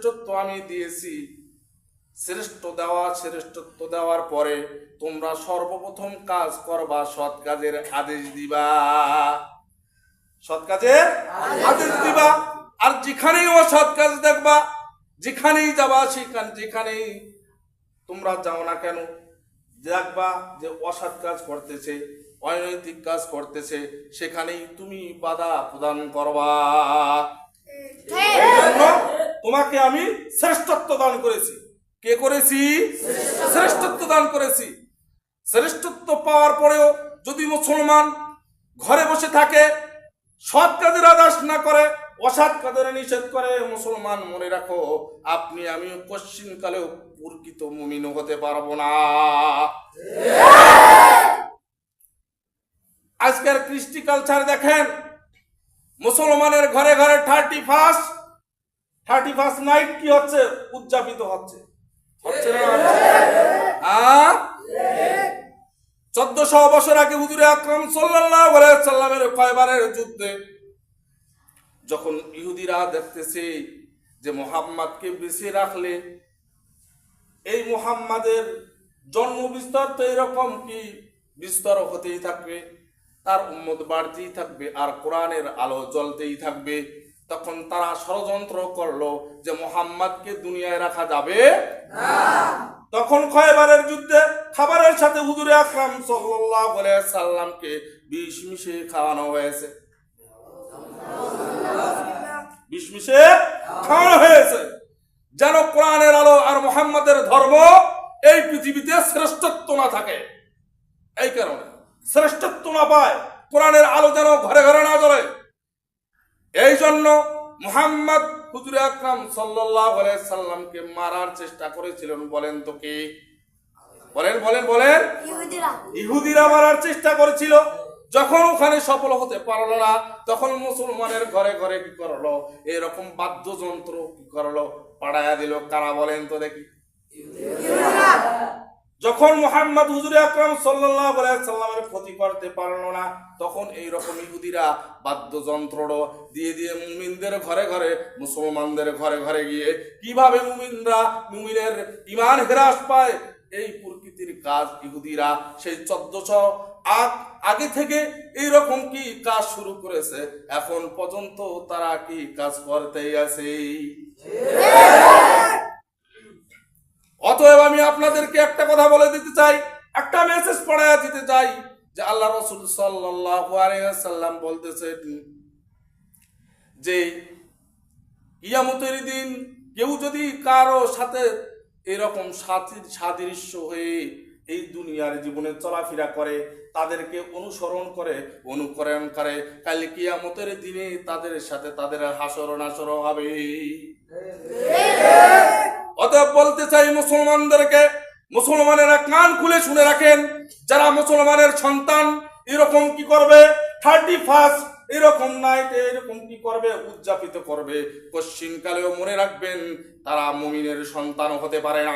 শ্রেষ্ঠত্ব আমি দিয়েছি। শ্রেষ্ঠ দেওয়া, শ্রেষ্ঠত্ব দেওয়ার পরে তোমরা সর্বপ্রথম কাজ করবা, সৎ কাজের আদেশ দিবা। সৎ কাজের আদেশ দিবা। আর যেখানেই অসৎ কাজ দেখবা, যেখানেই যাবা, সেখানে যেখানেই তোমরা যাও না কেন, দেখবা যে অসৎ কাজ করতেছে, অনৈতিক কাজ করতেছে, সেখানেই তুমি বাধা প্রদান করবা। তোমাকে আমি শ্রেষ্ঠত্ব দান করেছি। কে করেছি? শ্রেষ্ঠত্ব দান করেছি। শ্রেষ্ঠত্ব পাওয়ার পরেও যদি মুসলমান ঘরে বসে থাকে সৎ কাজের আদাস না করে অসৎ কাজের নিষেধ করে মুসলমান মনে রাখো আপনি আমি কশ্চিন কালেও প্রকৃত মুমিন হতে পারব না। আজকের কৃষ্টি কালচার দেখেন মুসলমানের ঘরে ঘরে thirty first thirty first night কি হচ্ছে? উদযাপিত হচ্ছে। হচ্ছে না? চোদ্দশো বছর আগে হুজুরে আকরাম আলাইহি সাল্লামের কয়বারের যুদ্ধে যখন ইহুদিরা দেখতেছে যে মোহাম্মদকে বেঁচে রাখলে, এই মোহাম্মদের জন্ম বিস্তার তো এরকম কি বিস্তর হতেই থাকবে? তার উম্মত বাড়তেই থাকবে আর কোরআনের আলো জ্বলতেই থাকবে। তখন তারা ষড়যন্ত্র করল যে মোহাম্মদকে দুনিয়ায় রাখা যাবে তখন খয়বারের যুদ্ধে খাবারের সাথে হুজুরে আকরাম সাল্লাল্লাহু আলাইহি সাল্লামকে বিষ মিশিয়ে খাওয়ানো হয়েছে। বিষ মিশিয়ে খাওয়ানো হয়েছে। যেন কোরআনের আলো আর মোহাম্মদের ধর্ম এই পৃথিবীতে শ্রেষ্ঠত্ব না থাকে। এই কারণে শ্রেষ্ঠত্ব না পায় কোরআনের আলো যেন ঘরে ঘরে না জ্বলে। এই জন্য মুহাম্মদ হুজুর আকরাম আলাইহি সাল্লামকে মারার চেষ্টা করেছিলেন বলেন তো কি? বলেন বলেন বলেন। ইহুদিরা। ইহুদিরা মারার চেষ্টা করেছিল যখন ওখানে সফল হতে পারল না তখন মুসলমানের ঘরে ঘরে কি করল? এরকম বাদ্যযন্ত্র কি করল? পাড়ায়া দিল কারা বলেন তো দেখি। যখন মোহাম্মদ হুজুর আকরাম সাল্লামের ক্ষতি করতে পারল না, তখন এই রকম ইহুদিরা বাদ্যযন্ত্র দিয়ে দিয়ে মুমিনদের ঘরে ঘরে, মুসলমানদের ঘরে ঘরে গিয়ে কীভাবে মুমিনরা মুমিনের ইমান হ্রাস পায়, এই প্রকৃতির কাজ ইহুদিরা সেই চোদ্দশো আগ আগে থেকে এই রকম কি কাজ শুরু করেছে, এখন পর্যন্ত তারা কি কাজ করতেই আছে? অতএব আমি আপনাদেরকে একটা কথা বলে দিতে চাই, একটা মেসেজ পড়ায়া দিতে চাই, যে আল্লাহ রসুল সাল্লাম বলতেছেন যে, কিয়ামতের দিন কেউ যদি কারও সাথে এরকম সাথী সাদৃশ্য হয়ে এই দুনিয়ার জীবনে চলাফেরা করে, তাদেরকে অনুসরণ করে, অনুকরণ করে কাল কিয়ামতের দিনে তাদের সাথে তাদের হাসর নাসর হবে অতএব বলতে চাই মুসলমানদেরকে, মুসলমানেরা কান খুলে শুনে রাখেন, যারা মুসলমানের সন্তান, এরকম কি করবে? থার্টি ফার্স্ট, এরকম নাইট, এরকম কি করবে? উদযাপিত করবে। কশ্চিন কালেও মনে রাখবেন, তারা মুমিনের সন্তান হতে পারে না।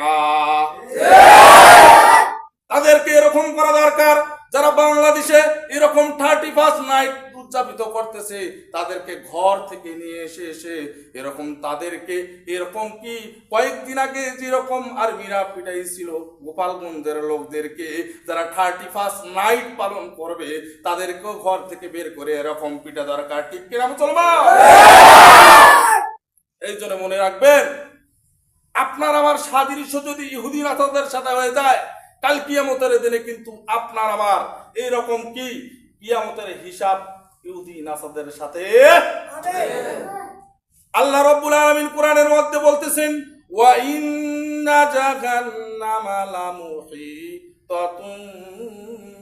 তাদেরকে এরকম করা দরকার, যারা বাংলাদেশে এরকম থার্টি ফার্স্ট নাইট উদযাপিত করতেছে, তাদেরকে ঘর থেকে নিয়ে এসে এসে এরকম তাদেরকে, এরকম কি কয়েকদিন আগে যেরকম আর আর্মিরা পিটাইছিল গোপালগঞ্জের লোকদেরকে, যারা থার্টি ফার্স্ট নাইট পালন করবে, তাদেরকেও ঘর থেকে বের করে এরকম পিটা দরকার, ঠিক কিনা চলবা এই জন্য মনে রাখবেন, আপনার আমার সাদৃশ্য যদি ইহুদি নাথাদের সাথে হয়ে যায়, কাল কিয়ামতের দিনে কিন্তু আপনার আমার এইরকম কি কিয়ামতের হিসাব ইহুদি নাসাদের সাথে। আল্লাহ রব্বুল আলামিন কোরআনের মধ্যে বলতেছেন, ওয়া ইন্না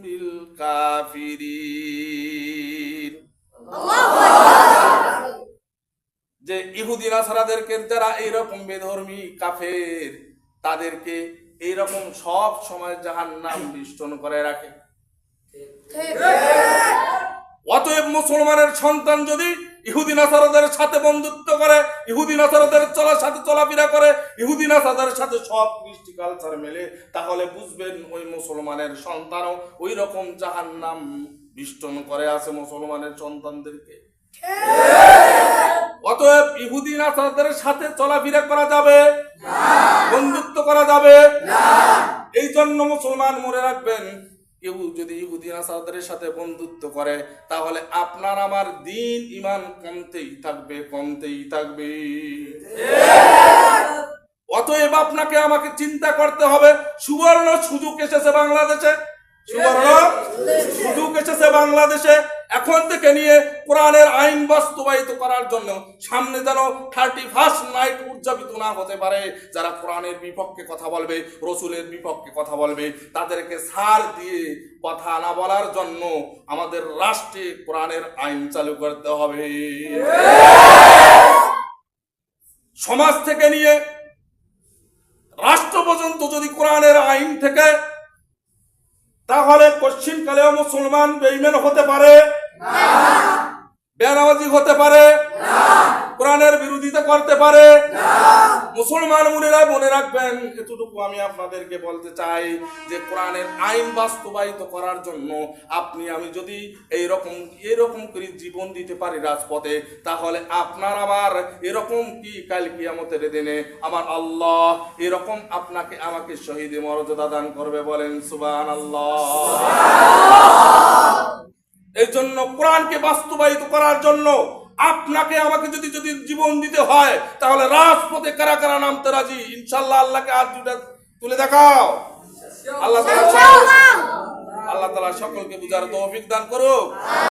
বিল কাফিরিন যে ইহুদি নাসারাদেরকে যারা এইরকম বেধর্মী কাফের, তাদেরকে এইরকম সব সময় জাহান্নাম বিষ্টন করে রাখে। অতএব মুসলমানের সন্তান যদি ইহুদি নাসারাদের সাথে বন্ধুত্ব করে ইহুদি নাসারাদের চলার সাথে চলাফেরা করে ইহুদি নাসারাদের সাথে সব কৃষ্টি কালচার মেলে তাহলে বুঝবেন ওই মুসলমানের সন্তানও ওই রকম জাহান্নাম বিষ্টন করে আছে মুসলমানের সন্তানদেরকে। অতএব ইহুদি নাসারদের সাথে চলাফেরা করা যাবে? বন্ধুত্ব করা যাবে? এই জন্য মুসলমান মনে রাখবেন যদি ইহুদি নাসারদের সাথে বন্ধুত্ব করে, তাহলে আপনার আমার দিন ইমান কমতেই থাকবে কমতেই থাকবে। অতএব আপনাকে আমাকে চিন্তা করতে হবে। সুবর্ণ সুযোগ এসেছে বাংলাদেশে। সুবর্ণ সুযোগ এসেছে বাংলাদেশে। এখন থেকে নিয়ে কোরআনের আইন বাস্তবায়িত করার জন্য সামনে যেন থার্টি ফার্স্ট নাইট উদযাপিত না হতে পারে, যারা কোরআনের বিপক্ষে কথা বলবে, রসুলের বিপক্ষে কথা বলবে, তাদেরকে সার দিয়ে কথা না বলার জন্য আমাদের রাষ্ট্রে কোরআনের আইন চালু করতে হবে। সমাজ থেকে নিয়ে রাষ্ট্র পর্যন্ত যদি কোরআনের আইন থেকে, তাহলে পশ্চিমকালেও মুসলমান বেইমেন হতে পারে। বেনামাজি হতে পারে। কোরআনের বিরোধিতা করতে পারে। মুসলমান মুনিরা মনে রাখবেন, এতটুকু আমি আপনাদেরকে বলতে চাই যে কোরআনের আইন বাস্তবায়িত করার জন্য আপনি, আমি যদি এইরকম এরকম করে জীবন দিতে পারি রাজপথে, তাহলে আপনার আমার এরকম কি কাল কিয়ামতের দিনে আমার আল্লাহ এরকম আপনাকে আমাকে শহীদ মর্যাদা দান করবে বলেন সুবান আল্লাহ এই জন্য কোরআনকে বাস্তবায়িত করার জন্য আপনাকে আমাকে যদি যদি জীবন দিতে হয় তাহলে রাজপথে কারা কারা নামতে রাজি? ইনশাল্লাহ আল্লাহকে আর দুটা তুলে দেখাও। আল্লাহ আল্লাহ তালা সকলকে বুঝার তৌফিক দান করুক।